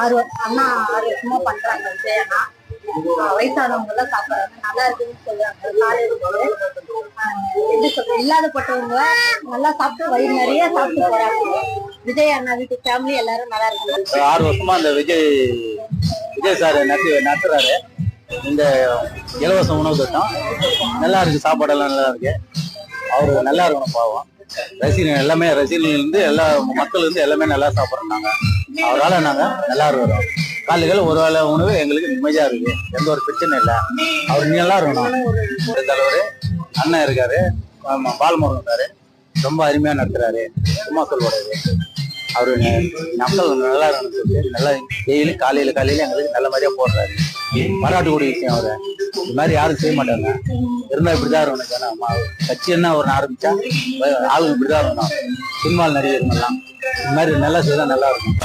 ஆறு வருஷம் அண்ணா ஆறு வருஷமா பண்றாங்க விஜய் அண்ணா வயசானவங்க எல்லாம் சாப்பிடுறாங்க. நல்லா இருக்குன்னு சொல்றாங்க. காலையில எப்படி சொல்றது? இல்லாதப்பட்டவங்க நல்லா சாப்பிட்டு வயிறு நிறைய சாப்பிட்டு போறாங்க. விஜய் அண்ணா வீட்டு ஃபேமிலி எல்லாரும் நல்லா இருக்காங்க. ஆறு வருஷமா அந்த விஜய் விஜய் சார் நடத்தி நடத்துறாரு இந்த இலவச உணவு திட்டம். நல்லா இருக்கு. சாப்பாடெல்லாம் நல்லா இருக்கு. அவரு நல்லா இருக்கணும் பாவம். ரசிகர்கள் எல்லாமே ரசிகர்கள் இருந்து எல்லா மக்கள் இருந்து எல்லாமே நல்லா சாப்பிட்றாங்க. அவரால் நாங்கள் நல்லா இருக்கிறோம் காலையில் ஒரு வேளை உணவு எங்களுக்கு நிம்மதியாக இருக்குது எந்த ஒரு பிரச்சனை இல்லை. அவர் நல்லா இருக்கணும். ஒரு தலைவர் அண்ணன் இருக்காரு. ஆமா பாலமுருகன் இருக்காரு. ரொம்ப அருமையாக நடத்துறாரு. சும்மா சொல்லுவாரு அவரு மக்கள் நல்லா இருக்கணும்னு சொல்லிட்டு நல்லா டெய்லி காலையில் காலையில் எங்களுக்கு நல்ல மாதிரியாக போடுறாரு. பாராட்டக்கூடிய விஷயம் அவர். இது மாதிரி யாரும் செய்ய மாட்டாங்க. இருந்தால் இப்படி தான் இருக்கணும். ஏன்னா கட்சி என்ன ஒரு ஆரம்பிச்சா ஆளுங்க இப்படிதான் இருக்கணும். சினிமாவில் நிறைய இருக்கலாம் இது மாதிரி நல்லா செய்தால் நல்லா இருக்கும்.